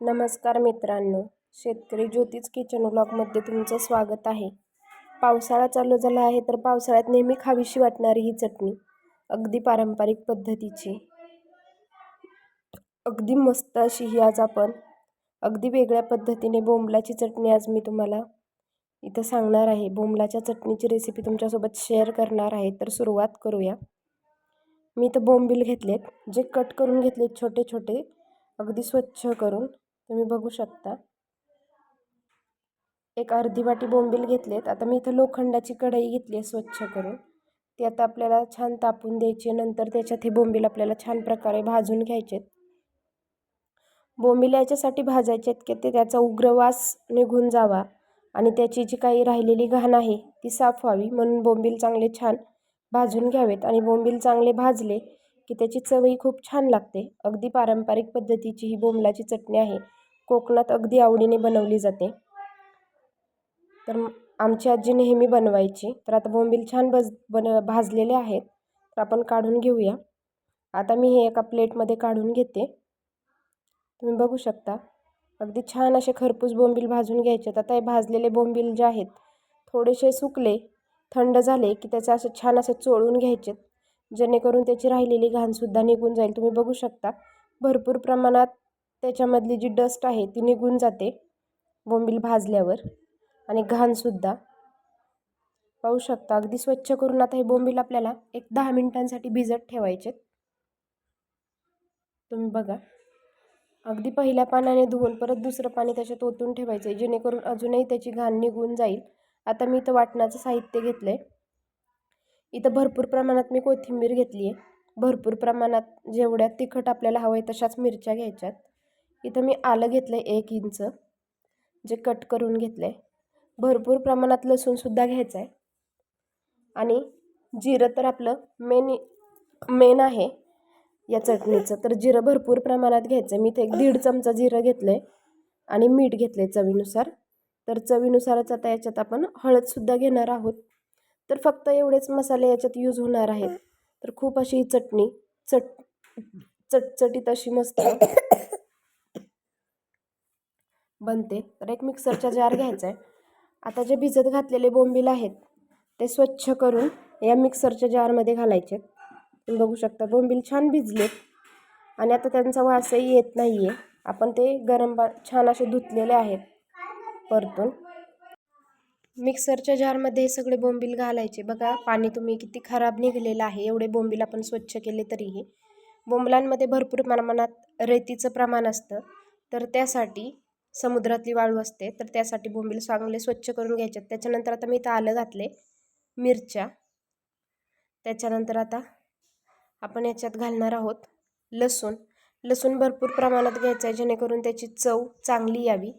नमस्कार मित्रांनो शेतकरी ज्योतिष किचन ब्लॉगमध्ये तुमचं स्वागत आहे. पावसाळा चालू झाला आहे तर पावसाळ्यात नेहमी खावीशी वाटणारी ही चटणी अगदी पारंपरिक पद्धतीची. अगदी मस्त अशी ही आज आपण अगदी वेगळ्या पद्धतीने बोंबलाची चटणी आज मी तुम्हाला इथं सांगणार आहे. बोंबलाच्या चटणीची रेसिपी तुमच्यासोबत शेअर करणार आहे तर सुरुवात करूया. मी इथं बोंबील घेतलेत जे कट करून घेतलेत छोटे छोटे अगदी स्वच्छ करून. तुम्ही बघू शकता. एक अर्धी वाटी बोंबील घेतलेत. आता मी इथं लोखंडाची कढई घेतली आहे स्वच्छ करून. ती आता आपल्याला छान तापून द्यायची नंतर त्याच्यात हे बोंबील आपल्याला छान प्रकारे भाजून घ्यायचेत. बोंबील याच्यासाठी भाजायचे आहेत की ते त्याचा उग्रवास निघून जावा आणि त्याची जी काही राहिलेली घाण आहे ती साफ व्हावी म्हणून बोंबील चांगले छान भाजून घ्यावेत आणि बोंबील चांगले भाजले की त्याची चवही खूप छान लागते. अगदी पारंपरिक पद्धतीची ही बोंबलाची चटणी आहे. कोकणात अगदी आवडीने बनवली जाते. तर आमची आजी नेहमी बनवायची. तर आता बोंबील छान बज बन भाजलेले आहेत. तर आपण काढून घेऊया. आता मी हे एका प्लेटमध्ये काढून घेते. तुम्ही बघू शकता. अगदी छान असे खरपूस बोंबील भाजून घ्यायचे. आता हे भाजलेले बोंबील जे आहेत थोडेसे सुकले थंड झाले की त्याचे असे छान असे चोळून घ्यायचे. जेणेकरून त्याची राहिलेली घाणसुद्धा निघून जाईल. तुम्ही बघू शकता. भरपूर प्रमाणात त्याच्यामधली जी डस्ट आहे ती निघून जाते बोंबील भाजल्यावर आणि घाणसुद्धा पाहू शकता अगदी स्वच्छ करून आता हे बोंबील आपल्याला एक दहा मिनिटांसाठी भिजत ठेवायचे तुम्ही बघा. अगदी पहिल्या पाण्याने धुवून परत दुसरं पाणी त्याच्यात ओतून ठेवायचं आहे जेणेकरून अजूनही त्याची घाण निघून जाईल. आता मी इथं वाटणाचं साहित्य घेतलं आहे इथं भरपूर प्रमाणात मी कोथिंबीर घेतली आहे भरपूर प्रमाणात जेवढ्या तिखट आपल्याला हवं आहे तशाच मिरच्या घ्यायच्यात. इथं मी आलं घेतलं आहे एक इंच जे कट करून घेतलं आहे भरपूर प्रमाणात लसूणसुद्धा घ्यायचं आहे आणि जिरं तर आपलं मेन मेन आहे या चटणीचं. तर जिरं भरपूर प्रमाणात घ्यायचं आहे मी इथे एक दीड चमचा जिरं घेतलं आहे आणि मीठ घेतलं आहे चवीनुसार. तर चवीनुसारच आता याच्यात आपण हळदसुद्धा घेणार आहोत. तर फक्त एवढेच मसाले याच्यात यूज होणार आहेत. तर खूप अशी चटणी चट चटचटीत अशी मस्त बनते. तर एक मिक्सरचा जार घ्यायचा आहे आता जे भिजत घातलेले बोंबील आहेत ते स्वच्छ करून या मिक्सरच्या जारमध्ये घालायचे तुम्ही बघू शकता बोंबील छान भिजलेत आणि आता त्यांचा वासही येत नाही आहे आपण ते गरम बा छान असे धुतलेले आहेत परतून. मिक्सरच्या जारमध्ये हे सगळे बोंबील घालायचे. बघा पाणी तुम्ही किती खराब निघालेलं आहे. एवढे बोंबील आपण स्वच्छ केले तरीही. बोंबलांमध्ये भरपूर प्रमाणात रेतीचं प्रमाण असतं. तर त्यासाठी समुद्रातली वाळू असते तर त्यासाठी बोंबील चांगले स्वच्छ करून घ्यायचे. त्याच्यानंतर आता मी इथं आलं घातले मिरच्या. त्याच्यानंतर आता आपण याच्यात घालणार आहोत लसूण. लसूण भरपूर प्रमाणात घ्यायचं आहे जेणेकरून त्याची चव चांगली यावी.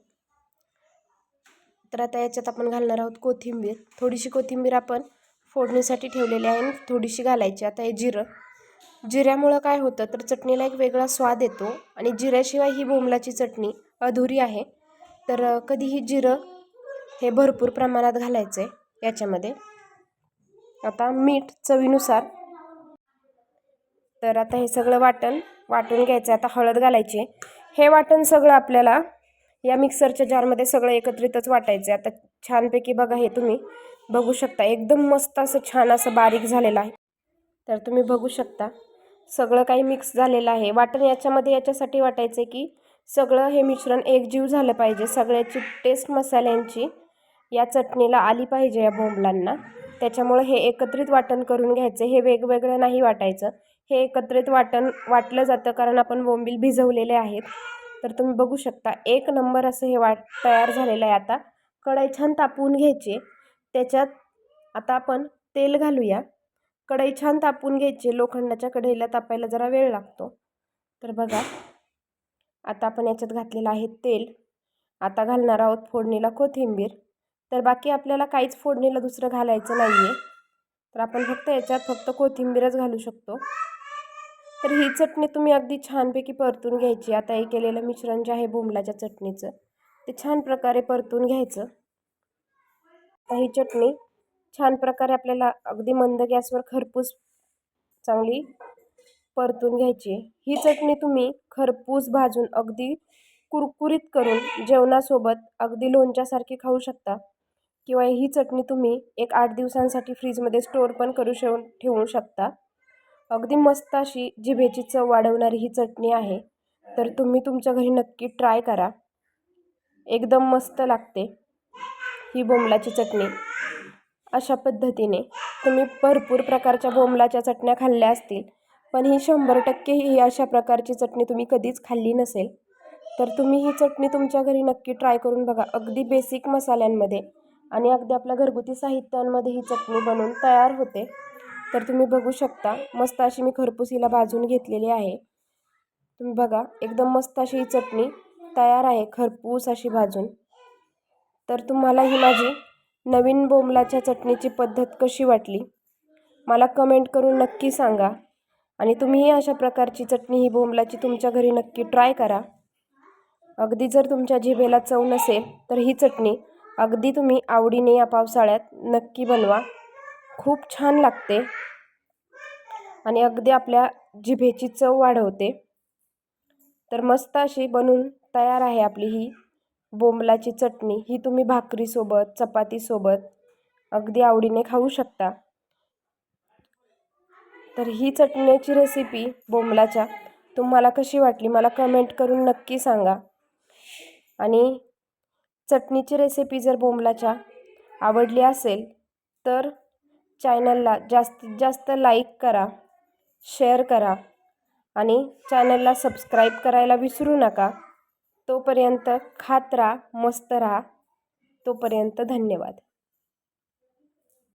तर आता याच्यात आपण घालणार आहोत कोथिंबीर. थोडीशी कोथिंबीर आपण फोडणीसाठी ठेवलेली आहे आणि थोडीशी घालायची. आता हे जिरं. जिऱ्यामुळं काय होतं तर चटणीला एक वेगळा स्वाद येतो आणि जिऱ्याशिवाय ही बोंबलाची चटणी अधुरी आहे. तर कधीही जिरं हे भरपूर प्रमाणात घालायचं आहे याच्यामध्ये. आता मीठ चवीनुसार. तर आता हे सगळं वाटण वाटून घ्यायचं आहे आता हळद घालायची. हे वाटण सगळं आपल्याला या मिक्सरच्या जारमध्ये सगळं एकत्रितच वाटायचं आहे आता छानपैकी बघा हे तुम्ही बघू शकता. एकदम मस्त असं छान असं बारीक झालेलं आहे. तर तुम्ही बघू शकता. सगळं काही मिक्स झालेलं आहे. वाटण याच्यामध्ये याच्यासाठी वाटायचं आहे की सगळं हे मिश्रण एकजीव झालं पाहिजे. सगळ्याची टेस्ट मसाल्यांची या चटणीला आली पाहिजे या बोंबलांना. त्याच्यामुळं हे एकत्रित वाटण करून घ्यायचं. हे वेगवेगळं नाही वाटायचं. हे एकत्रित वाटण वाटलं जातं कारण आपण बोंबील भिजवलेले आहेत. तर तुम्ही बघू शकता एक नंबर असं हे वाट तयार झालेलं आहे आता. कढई छान तापवून घ्यायची. त्याच्यात आता आपण तेल घालूया. कढई छान तापवून घ्यायची. लोखंडाच्या कढईला तापायला जरा वेळ लागतो. तर बघा आता आपण याच्यात घातलेलं आहे तेल. आता घालणार आहोत फोडणीला कोथिंबीर. तर बाकी आपल्याला काहीच फोडणीला दुसरं घालायचं नाही आहे तर आपण फक्त याच्यात फक्त कोथिंबीरच घालू शकतो. तर ही चटणी तुम्ही अगदी छानपैकी परतून घ्यायची. आता हे केलेलं मिश्रण जे आहे बोंबलाच्या चटणीचं ते छान प्रकारे परतून घ्यायचं. ही चटणी छान प्रकारे आपल्याला अगदी मंद गॅसवर खरपूस चांगली परतून घ्यायची ही चटणी तुम्ही खरपूस भाजून अगदी कुरकुरीत करून जेवणासोबत अगदी लोणच्यासारखी खाऊ शकता. किंवा ही चटणी तुम्ही एक आठ दिवसांसाठी फ्रीजमध्ये स्टोअर पण करू शेव ठेवू शकता. अगदी मस्त अशी जिभेची चव वाढवणारी ही चटणी आहे. तर तुम्ही तुमच्या घरी नक्की ट्राय करा. एकदम मस्त लागते ही बोंबलाची चटणी. अशा पद्धतीने तुम्ही भरपूर प्रकारच्या बोंबलाच्या चटण्या खाल्ल्या असतील. पण ही शंभर टक्के ही अशा प्रकारची चटणी तुम्ही कधीच खाल्ली नसेल. तर तुम्ही ही चटणी तुमच्या घरी नक्की ट्राय करून बघा. अगदी बेसिक मसाल्यांमध्ये आणि अगदी आपल्या घरगुती साहित्यांमध्ये ही चटणी बनवून तयार होते. तर तुम्ही बघू शकता. मस्त अशी मी खरपूसीला भाजून घेतलेली आहे. तुम्ही बघा एकदम मस्त अशी ही चटणी तयार आहे खरपूस अशी भाजून. तर तुम्हाला ही माझी नवीन बोंबलाच्या चटणीची पद्धत कशी वाटली? मला कमेंट करून नक्की सांगा. आणि तुम्हीही अशा प्रकारची चटणी ही बोंबलाची तुमच्या घरी नक्की ट्राय करा. अगदी जर तुमच्या जिभेला चव नसेल तर ही चटणी अगदी तुम्ही आवडीने या पावसाळ्यात नक्की बनवा. खूप छान लागते आणि अगदी आपल्या जिभेची चव वाढवते. तर मस्त अशी बनून तयार आहे आपली ही बोंबलाची चटणी. ही तुम्ही भाकरीसोबत चपातीसोबत अगदी आवडीने खाऊ शकता. तर ही चटणीची रेसिपी बोंबलाच्या तुम्हाला कशी वाटली? मला कमेंट करून नक्की सांगा. आणि चटणीची रेसिपी जर बोंबलाच्या आवडली असेल तर चॅनलला जास्तीत जास्त लाईक करा शेअर करा आणि चॅनलला सबस्क्राईब करायला विसरू नका. तोपर्यंत खात राहा मस्त राहा. तोपर्यंत धन्यवाद.